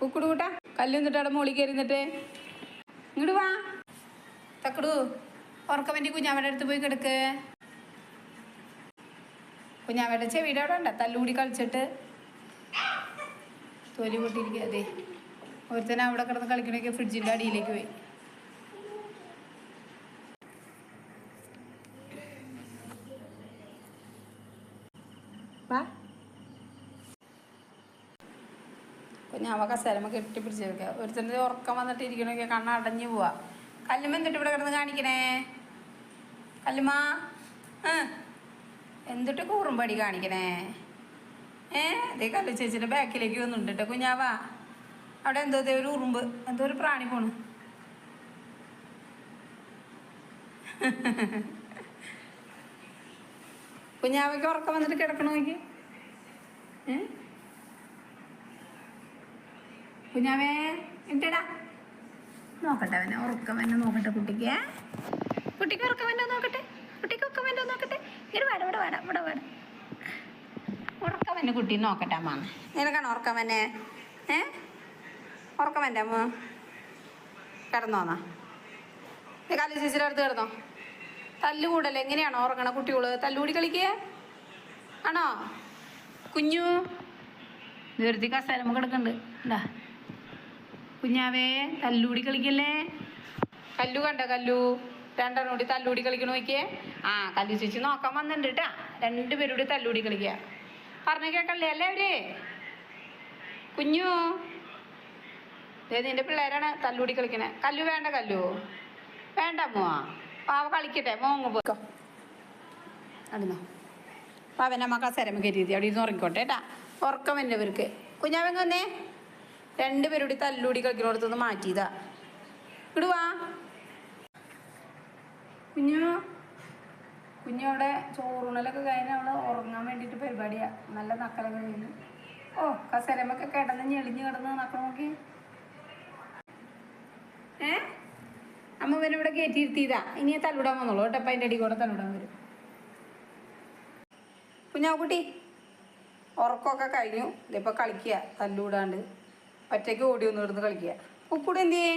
കുക്കുടു കൂട്ടാ കല്ലുന്നിട്ട് അവിടെ മുകളിൽ കയറി നിന്നിട്ട് ഇങ്ങോട്ട് വാ. തക്കടു ഉറക്കം വേണ്ടി കുഞ്ഞാമ്മയുടെ അടുത്ത് പോയി കിടക്ക്. കുഞ്ഞാമ്മയുടെ ചെവിയുടെ അവിടെ ഉണ്ട തല്ലുകൂടി കളിച്ചിട്ട്. തൊലി പൊട്ടിയിരിക്കുക അതെ ഒരുത്തനെ അവിടെ കിടന്ന് കളിക്കണൊക്കെ ഫ്രിഡ്ജിന്റെ അടിയിലേക്ക് പോയി. വാ. കുഞ്ഞാവ കസേരമ കെട്ടിപ്പിടിച്ച് വെക്കുക ഒരുത്തന്റെ ഉറക്കം വന്നിട്ട് ഇരിക്കണമെങ്കിൽ കണ്ണ അടഞ്ഞു പോവാ. കല്ലുമ്മ എന്തിട്ട് ഇവിടെ കിടന്ന് കാണിക്കണേ? കല്ലുമ്മ എന്തിട്ട് കൂറുമ്പടി കാണിക്കണേ? ഏ? അതേ കല്ലു ചേച്ചിയുടെ ബാക്കിലേക്ക് വന്നിട്ടുണ്ട് കേട്ടോ കുഞ്ഞാവാ. അവിടെ എന്തോ ഒരു ഉറുമ്പ് എന്തോ ഒരു പ്രാണി പോണു. കുഞ്ഞാവയ്ക്ക് ഉറക്കം വന്നിട്ട് കിടക്കണമെങ്കിൽ ഏ? കുഞ്ഞാവേ എന്നിട്ടടാ നോക്കട്ടെ അവനെ ഉറക്കം എന്നെ നോക്കട്ടെ കുട്ടിക്ക്. കുട്ടിക്ക് ഉറക്കം എന്നെ നോക്കട്ടെ? കുട്ടിക്ക് ഉറക്കം എന്നെ നോക്കട്ടെ? ഇങ്ങനെ വേട ഇവിടെ വേട ഇവിടെ വേട. ഉറക്കം എന്നെ കുട്ടി നോക്കട്ടെ അമ്മ നിനക്കാണോ ഉറക്കം എന്നെ ഏ? ഉറക്കം എന്റെ അമ്മ? കിടന്നോന്നാ കാലി ചേച്ചിയുടെ അടുത്ത് കിടന്നോ? തല്ലുകൂടല്ലേ എങ്ങനെയാണോ ഉറങ്ങണ കുട്ടികൾ? തല്ലുകൂടി കളിക്കുക ആണോ? കുഞ്ഞു? നിവർത്തി കസേരമ്മ കിടക്കുന്നുണ്ട് എന്താ കുഞ്ഞാവേ തല്ലൂടി കളിക്കല്ലേ? കല്ലു കണ്ട കല്ലു? രണ്ടെണ്ണം കൂടി തല്ലൂടി കളിക്കണ നോക്കിയേ. ആ കല്ലു ചേച്ചി നോക്കാൻ വന്നിട്ടുണ്ട് കേട്ടാ രണ്ടുപേരും കൂടി തല്ലൂടി കളിക്കുക പറഞ്ഞു കേക്കല്ലേ അല്ലേ അവർ? കുഞ്ഞു. നിന്റെ പിള്ളേരാണ് തല്ലൂടി കളിക്കണേ. കല്ലു വേണ്ട കല്ലു. വേണ്ട അമ്മ പാവ കളിക്കട്ടെ മോങ്ങ് പോയിക്കോ അടുന്നോ പാവന്റെ അമ്മ കസേരമ്മ കയറ്റി അവിടെ ഇരുന്ന് ഉറങ്ങിക്കോട്ടെ കേട്ടാ ഉറക്കം എന്റെ ഇവർക്ക്. വന്നേ? രണ്ടുപേരുടെ തല്ലൂടി കളിക്കണോടത്തുനിന്ന് മാറ്റിയതാ. ഇടുവാ കുഞ്ഞു കുഞ്ഞവിടെ ചോറുണലൊക്കെ കഴിഞ്ഞ് അവൾ ഉറങ്ങാൻ വേണ്ടിട്ട് പരിപാടിയാ. നല്ല നക്കലൊക്കെ കഴിഞ്ഞ്. ഓ കസരമൊക്കെ കിടന്ന് ഞെളിഞ്ഞ് കിടന്ന് നക്ക നോക്കി. ഏ? അമ്മ ഇവനെ ഇവിടെ കയറ്റിയിരുത്തിയതാ ഇനി തല്ലുടാൻ വന്നോളൂ കേട്ടോ. അപ്പം അടി കൂടെ തല്ലുടാൻ വരും. കുഞ്ഞാവുകുട്ടി ഉറക്കമൊക്കെ കഴിഞ്ഞു. ഇതിപ്പോൾ കളിക്കുക തല്ലൂടാണ്ട്. ഒറ്റയ്ക്ക് ഓടി ഒന്ന് ഇടുന്ന് കളിക്കുക. ഉപ്പൂടെ എന്തിയേ?